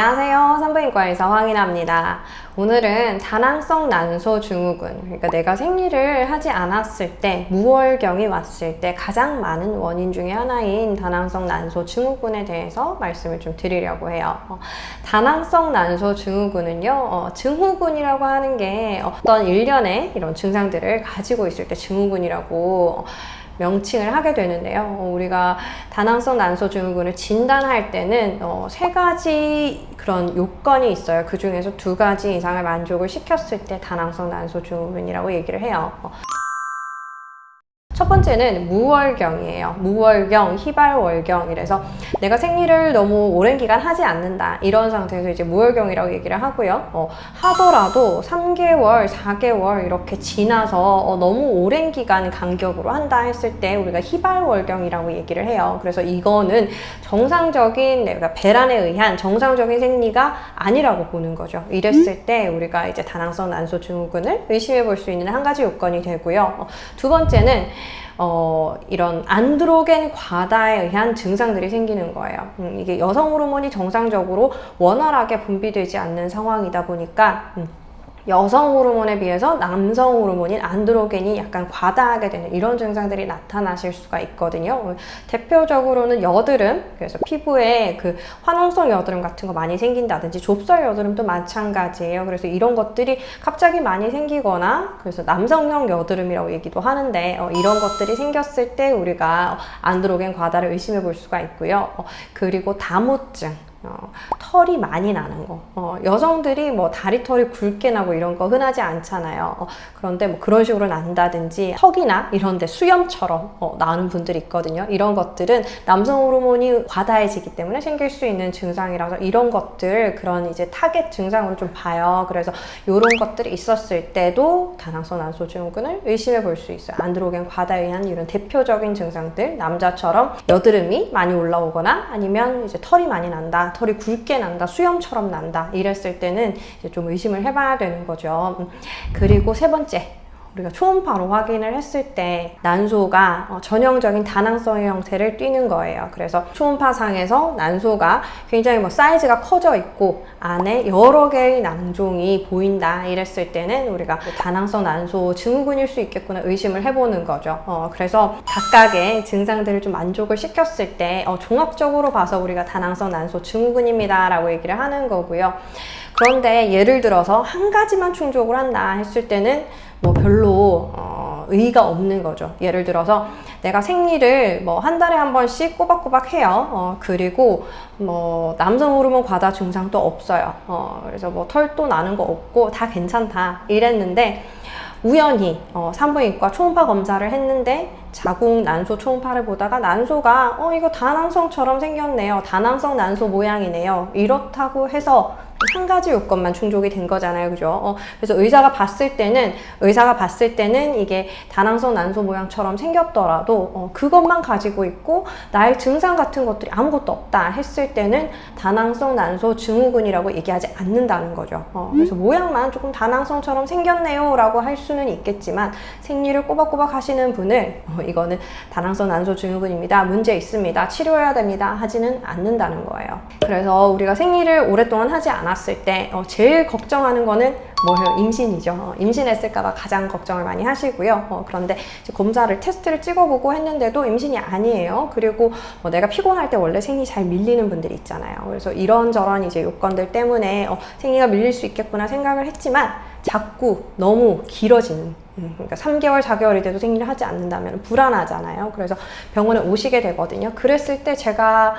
안녕하세요. 산부인과 의사 황인아입니다. 오늘은 다낭성 난소 증후군, 그러니까 내가 생리를 하지 않았을 때, 무월경이 왔을 때 가장 많은 원인 중에 하나인 다낭성 난소 증후군에 대해서 말씀을 좀 드리려고 해요. 어, 다낭성 난소 증후군은요, 어, 증후군이라고 하는 게 어떤 일련의 이런 증상들을 가지고 있을 때 증후군이라고 어, 명칭을 하게 되는데요. 어, 우리가 다낭성 난소 증후군을 진단할 때는 어, 세 가지 그런 요건이 있어요. 그 중에서 두 가지 이상을 만족을 시켰을 때 다낭성 난소 증후군이라고 얘기를 해요. 어, 첫 번째는 무월경이에요. 무월경, 희발월경. 이래서 내가 생리를 너무 오랜 기간 하지 않는다. 이런 상태에서 이제 무월경이라고 얘기를 하고요. 어, 하더라도 3개월, 4개월 이렇게 지나서 어, 너무 오랜 기간 간격으로 한다 했을 때 우리가 희발월경이라고 얘기를 해요. 그래서 이거는 정상적인 내가 배란에 의한 정상적인 생리가 아니라고 보는 거죠. 이랬을 때 우리가 이제 다낭성 난소 증후군을 의심해 볼 수 있는 한 가지 요건이 되고요. 어, 두 번째는 어, 이런 안드로겐 과다에 의한 증상들이 생기는 거예요. 음, 이게 여성 호르몬이 정상적으로 원활하게 분비되지 않는 상황이다 보니까 음, 여성 호르몬에 비해서 남성 호르몬인 안드로겐이 약간 과다하게 되는 이런 증상들이 나타나실 수가 있거든요. 대표적으로는 여드름, 그래서 피부에 그 화농성 여드름 같은 거 많이 생긴다든지 좁쌀 여드름도 마찬가지예요. 그래서 이런 것들이 갑자기 많이 생기거나 그래서 남성형 여드름이라고 얘기도 하는데 어, 이런 것들이 생겼을 때 우리가 안드로겐 과다를 의심해 볼 수가 있고요. 어, 그리고 다모증. 어, 털이 많이 나는 거. 어, 여성들이 뭐 다리털이 굵게 나고 이런 거 흔하지 않잖아요. 어, 그런데 뭐 그런 식으로 난다든지 턱이나 이런데 수염처럼 어, 나는 분들이 있거든요. 이런 것들은 남성 호르몬이 과다해지기 때문에 생길 수 있는 증상이라서 이런 것들 그런 이제 타겟 증상으로 좀 봐요. 그래서 이런 것들이 있었을 때도 다낭성 난소 증후군을 의심해 볼 수 있어요. 안드로겐 과다에 의한 이런 대표적인 증상들 남자처럼 여드름이 많이 올라오거나 아니면 이제 털이 많이 난다. 털이 굵게 난다, 수염처럼 난다, 이랬을 때는 이제 좀 의심을 해봐야 되는 거죠. 음, 그리고 세 번째, 우리가 초음파로 확인을 했을 때 난소가 어, 전형적인 다낭성의 형태를 띠는 거예요. 그래서 초음파상에서 난소가 굉장히 뭐 사이즈가 커져 있고 안에 여러 개의 낭종이 보인다 이랬을 때는 우리가 다낭성 난소 증후군일 수 있겠구나 의심을 해보는 거죠. 어, 그래서 각각의 증상들을 좀 만족을 시켰을 때 어, 종합적으로 봐서 우리가 다낭성 난소 증후군입니다 라고 얘기를 하는 거고요. 그런데 예를 들어서 한 가지만 충족을 한다 했을 때는 뭐 별로 어, 의의가 없는 거죠. 예를 들어서 내가 생리를 뭐 한 달에 한 번씩 꼬박꼬박 해요. 어, 그리고 뭐 남성 호르몬 과다 증상도 없어요. 어, 그래서 뭐 털도 나는 거 없고 다 괜찮다 이랬는데 우연히 어, 산부인과 초음파 검사를 했는데 자궁 난소 초음파를 보다가 난소가 어 이거 다낭성처럼 생겼네요. 다낭성 난소 모양이네요. 이렇다고 해서 한 가지 요건만 충족이 된 거잖아요. 그죠? 어, 그래서 의사가 봤을 때는, 의사가 봤을 때는 이게 다낭성 난소 모양처럼 생겼더라도, 어, 그것만 가지고 있고, 나의 증상 같은 것들이 아무것도 없다 했을 때는 다낭성 난소 증후군이라고 얘기하지 않는다는 거죠. 어, 그래서 모양만 조금 다낭성처럼 생겼네요. 라고 할 수는 있겠지만, 생리를 꼬박꼬박 하시는 분을, 어, 이거는 다낭성 난소 증후군입니다. 문제 있습니다. 치료해야 됩니다. 하지는 않는다는 거예요. 그래서 우리가 생리를 오랫동안 하지 않 았을 때 어, 제일 걱정하는 거는 뭐예요? 임신이죠. 어, 임신했을까봐 가장 걱정을 많이 하시고요. 어, 그런데 검사를 테스트를 찍어보고 했는데도 임신이 아니에요. 그리고 뭐 내가 피곤할 때 원래 생리 잘 밀리는 분들이 있잖아요. 그래서 이런저런 이제 요건들 때문에 어, 생리가 밀릴 수 있겠구나 생각을 했지만 자꾸 너무 길어지는 음, 그러니까 3개월, 4개월이 돼도 생리를 하지 않는다면 불안하잖아요. 그래서 병원에 오시게 되거든요. 그랬을 때 제가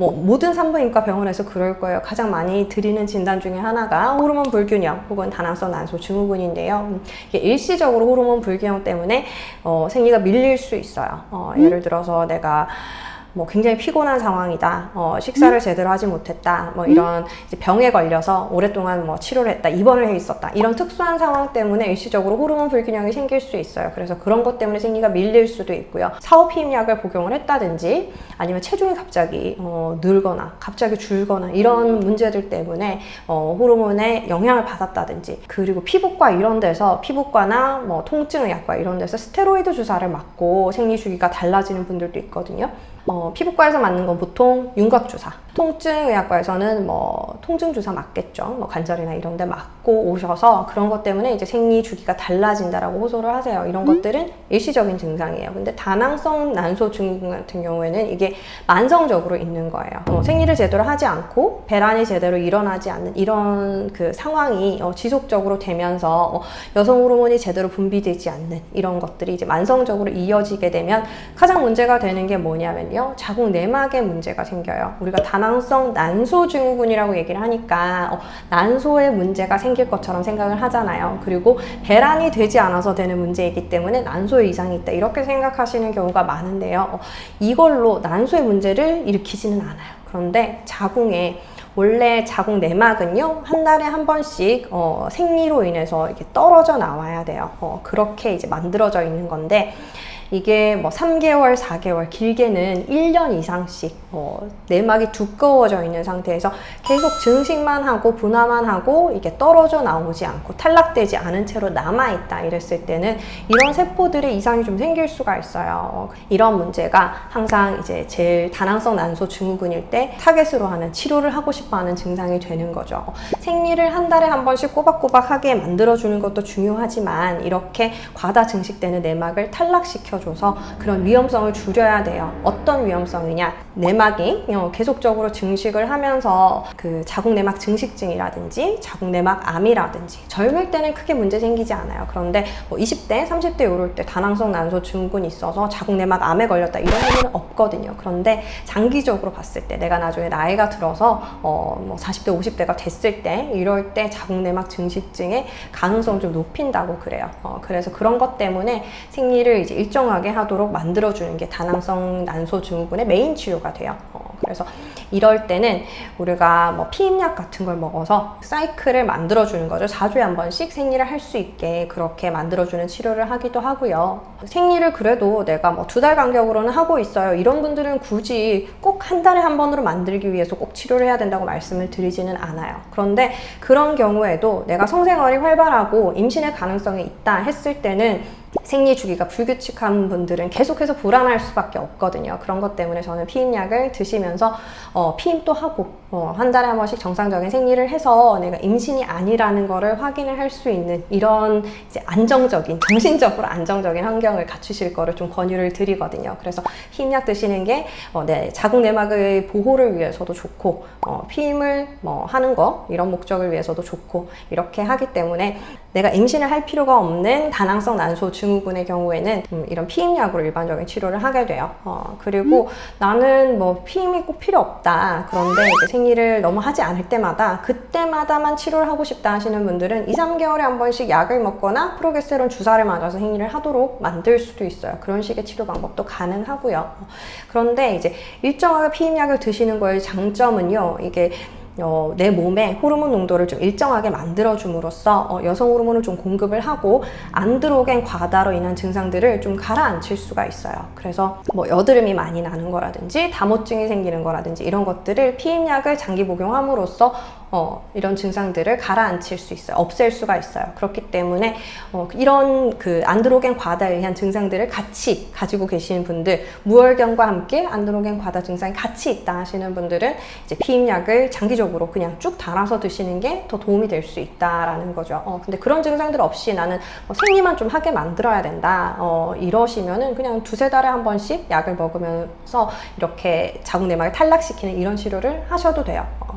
뭐 모든 산부인과 병원에서 그럴 거예요. 가장 많이 드리는 진단 중에 하나가 호르몬 불균형 혹은 다낭성 난소 증후군인데요. 음, 이게 일시적으로 호르몬 불균형 때문에 어, 생리가 밀릴 수 있어요. 어, 예를 들어서 내가 뭐 굉장히 피곤한 상황이다. 어, 식사를 제대로 하지 못했다. 뭐 이런 이제 병에 걸려서 오랫동안 뭐 치료를 했다. 입원을 해 있었다. 이런 특수한 상황 때문에 일시적으로 호르몬 불균형이 생길 수 있어요. 그래서 그런 것 때문에 생리가 밀릴 수도 있고요. 사오피임약을 복용을 했다든지 아니면 체중이 갑자기 어, 늘거나 갑자기 줄거나 이런 문제들 때문에 어, 호르몬에 영향을 받았다든지 그리고 피부과 이런 데서 피부과나 뭐 통증의학과 이런 데서 스테로이드 주사를 맞고 생리 주기가 달라지는 분들도 있거든요. 어, 피부과에서 맞는 건 보통 윤곽주사. 통증의학과에서는 뭐 통증 주사 맞겠죠. 뭐 관절이나 이런 데 맞고 오셔서 그런 것 때문에 이제 생리 주기가 달라진다라고 호소를 하세요. 이런 것들은 일시적인 증상이에요. 근데 다낭성 난소 증후군 같은 경우에는 이게 만성적으로 있는 거예요. 어, 생리를 제대로 하지 않고 배란이 제대로 일어나지 않는 이런 그 상황이 어, 지속적으로 되면서 어, 여성 호르몬이 제대로 분비되지 않는 이런 것들이 이제 만성적으로 이어지게 되면 가장 문제가 되는 게 뭐냐면요. 자궁 내막에 문제가 생겨요. 우리가 다낭성 난소 증후군이라고 얘기를 하니까 어, 난소에 문제가 생길 것처럼 생각을 하잖아요. 그리고 배란이 되지 않아서 되는 문제이기 때문에 난소에 이상이 있다 이렇게 생각하시는 경우가 많은데요. 어, 이걸로 난소의 문제를 일으키지는 않아요. 그런데 자궁에 원래 자궁 내막은요 한 달에 한 번씩 어, 생리로 인해서 이렇게 떨어져 나와야 돼요. 어, 그렇게 이제 만들어져 있는 건데 이게 뭐 3개월, 4개월, 길게는 1년 이상씩 어, 내막이 두꺼워져 있는 상태에서 계속 증식만 하고 분화만 하고 이게 떨어져 나오지 않고 탈락되지 않은 채로 남아 있다 이랬을 때는 이런 세포들의 이상이 좀 생길 수가 있어요. 이런 문제가 항상 이제 제일 다낭성 난소 증후군일 때 타겟으로 하는 치료를 하고 싶어 하는 증상이 되는 거죠. 생리를 한 달에 한 번씩 꼬박꼬박 하게 만들어주는 것도 중요하지만 이렇게 과다 증식되는 내막을 탈락시켜 줘서 그런 위험성을 줄여야 돼요. 어떤 위험성이냐? 내막이 어, 계속적으로 증식을 하면서 그 자궁 내막 증식증이라든지 자궁 내막 암이라든지 젊을 때는 크게 문제 생기지 않아요. 그런데 뭐 20대, 30대 이럴 때 다낭성 난소 증후군이 있어서 자궁 내막 암에 걸렸다 이런 일은 없거든요. 그런데 장기적으로 봤을 때 내가 나중에 나이가 들어서 어뭐 40대, 50대가 됐을 때 이럴 때 자궁 내막 증식증의 가능성을 좀 높인다고 그래요. 어, 그래서 그런 것 때문에 생리를 이제 일정 하게 하도록 만들어주는 게 다낭성 난소 증후군의 메인 치료가 돼요. 어, 그래서 이럴 때는 우리가 뭐 피임약 같은 걸 먹어서 사이클을 만들어주는 거죠. 4주에 한 번씩 생리를 할 수 있게 그렇게 만들어주는 치료를 하기도 하고요. 생리를 그래도 내가 뭐 두 달 간격으로는 하고 있어요. 이런 분들은 굳이 꼭 한 달에 한 번으로 만들기 위해서 꼭 치료를 해야 된다고 말씀을 드리지는 않아요. 그런데 그런 경우에도 내가 성생활이 활발하고 임신의 가능성이 있다 했을 때는 생리 주기가 불규칙한 분들은 계속해서 불안할 수밖에 없거든요. 그런 것 때문에 저는 피임약을 드시면서 어, 피임도 하고 어, 한 달에 한 번씩 정상적인 생리를 해서 내가 임신이 아니라는 거를 확인을 할 수 있는 이런 이제 안정적인 정신적으로 안정적인 환경을 갖추실 거를 좀 권유를 드리거든요. 그래서 피임약 드시는 게 어, 네, 자궁 내막의 보호를 위해서도 좋고 어, 피임을 뭐 하는 거 이런 목적을 위해서도 좋고 이렇게 하기 때문에 내가 임신을 할 필요가 없는 다낭성 난소 증후군의 경우에는 음, 이런 피임약으로 일반적인 치료를 하게 돼요. 어, 그리고 나는 뭐 피임이 꼭 필요 없다. 그런데 이제 생리를 너무 하지 않을 때마다 그때마다만 치료를 하고 싶다 하시는 분들은 2, 3개월에 한 번씩 약을 먹거나 프로게스테론 주사를 맞아서 생리를 하도록 만들 수도 있어요. 그런 식의 치료 방법도 가능하고요. 어, 그런데 이제 일정하게 피임약을 드시는 거의 장점은요. 이게 어, 내 몸에 호르몬 농도를 좀 일정하게 만들어줌으로써 어, 여성 호르몬을 좀 공급을 하고 안드로겐 과다로 인한 증상들을 좀 가라앉힐 수가 있어요. 그래서 뭐 여드름이 많이 나는 거라든지 다모증이 생기는 거라든지 이런 것들을 피임약을 장기 복용함으로써 어, 이런 증상들을 가라앉힐 수 있어요. 없앨 수가 있어요. 그렇기 때문에 어, 이런 그 안드로겐 과다에 의한 증상들을 같이 가지고 계시는 분들, 무혈경과 함께 안드로겐 과다 증상이 같이 있다 하시는 분들은 이제 피임약을 장기적으로 그냥 쭉 달아서 드시는 게 더 도움이 될 수 있다라는 거죠. 어, 근데 그런 증상들 없이 나는 뭐 생리만 좀 하게 만들어야 된다. 어, 이러시면은 그냥 두세 달에 한 번씩 약을 먹으면서 이렇게 자궁 내막을 탈락시키는 이런 치료를 하셔도 돼요. 어.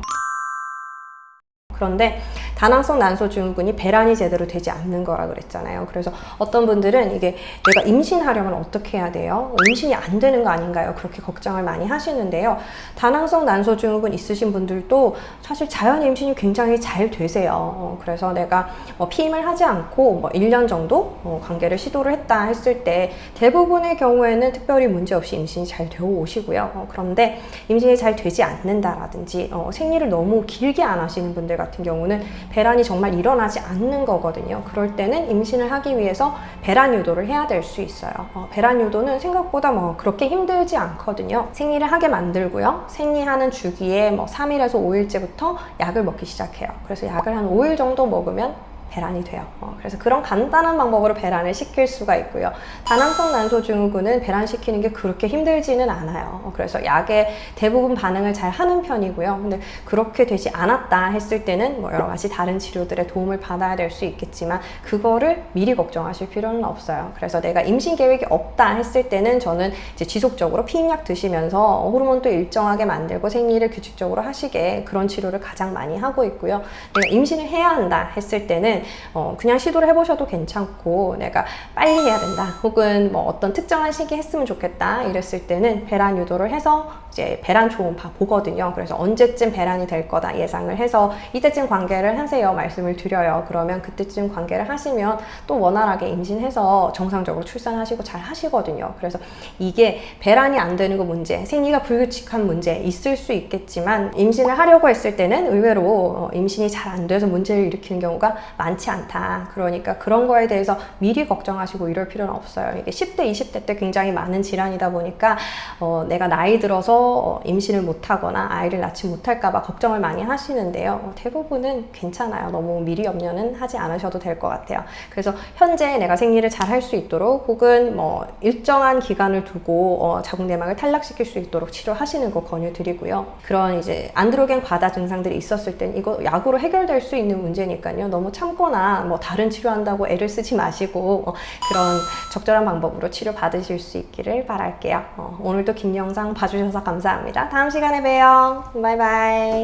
그런데 다낭성 난소 증후군이 배란이 제대로 되지 않는 거라 그랬잖아요. 그래서 어떤 분들은 이게 내가 임신하려면 어떻게 해야 돼요? 임신이 안 되는 거 아닌가요? 그렇게 걱정을 많이 하시는데요. 다낭성 난소 증후군 있으신 분들도 사실 자연 임신이 굉장히 잘 되세요. 어, 그래서 내가 뭐 피임을 하지 않고 뭐 1년 정도 어, 관계를 시도를 했다 했을 때 대부분의 경우에는 특별히 문제 없이 임신이 잘 되어 오시고요. 어, 그런데 임신이 잘 되지 않는다라든지 어, 생리를 너무 길게 안 하시는 분들 같은 경우는 배란이 정말 일어나지 않는 거거든요. 그럴 때는 임신을 하기 위해서 배란 유도를 해야 될 수 있어요. 어, 배란 유도는 생각보다 뭐 그렇게 힘들지 않거든요. 생리를 하게 만들고요. 생리하는 주기에 뭐 3일에서 5일째부터 약을 먹기 시작해요. 그래서 약을 한 5일 정도 먹으면 배란이 돼요. 어, 그래서 그런 간단한 방법으로 배란을 시킬 수가 있고요. 다낭성 난소 증후군은 배란시키는 게 그렇게 힘들지는 않아요. 어, 그래서 약에 대부분 반응을 잘 하는 편이고요. 근데 그렇게 되지 않았다 했을 때는 뭐 여러 가지 다른 치료들의 도움을 받아야 될 수 있겠지만 그거를 미리 걱정하실 필요는 없어요. 그래서 내가 임신 계획이 없다 했을 때는 저는 이제 지속적으로 피임약 드시면서 호르몬도 일정하게 만들고 생리를 규칙적으로 하시게 그런 치료를 가장 많이 하고 있고요. 내가 임신을 해야 한다 했을 때는 어, 그냥 시도를 해보셔도 괜찮고 내가 빨리 해야 된다 혹은 뭐 어떤 특정한 시기 했으면 좋겠다 이랬을 때는 배란 유도를 해서 이제 배란 초음 봐 보거든요. 그래서 언제쯤 배란이 될 거다 예상을 해서 이때쯤 관계를 하세요 말씀을 드려요. 그러면 그때쯤 관계를 하시면 또 원활하게 임신해서 정상적으로 출산하시고 잘 하시거든요. 그래서 이게 배란이 안 되는 거 문제, 생리가 불규칙한 문제 있을 수 있겠지만 임신을 하려고 했을 때는 의외로 어, 임신이 잘 안 돼서 문제를 일으키는 경우가 많지 않다. 그러니까 그런 거에 대해서 미리 걱정하시고 이럴 필요는 없어요. 이게 10대, 20대 때 굉장히 많은 질환이다 보니까 어, 내가 나이 들어서 어, 임신을 못하거나 아이를 낳지 못할까봐 걱정을 많이 하시는데요. 어, 대부분은 괜찮아요. 너무 미리 염려는 하지 않으셔도 될 것 같아요. 그래서 현재 내가 생리를 잘 할 수 있도록 혹은 뭐 일정한 기간을 두고 어, 자궁 내막을 탈락시킬 수 있도록 치료하시는 거 권유드리고요. 그런 이제 안드로겐 과다 증상들이 있었을 땐 이거 약으로 해결될 수 있는 문제니까요. 너무 참거나 뭐 다른 치료한다고 애를 쓰지 마시고 어, 그런 적절한 방법으로 치료 받으실 수 있기를 바랄게요. 어, 오늘도 긴 영상 봐주셔서 감사합니다. 다음 시간에 봬요. 바이바이.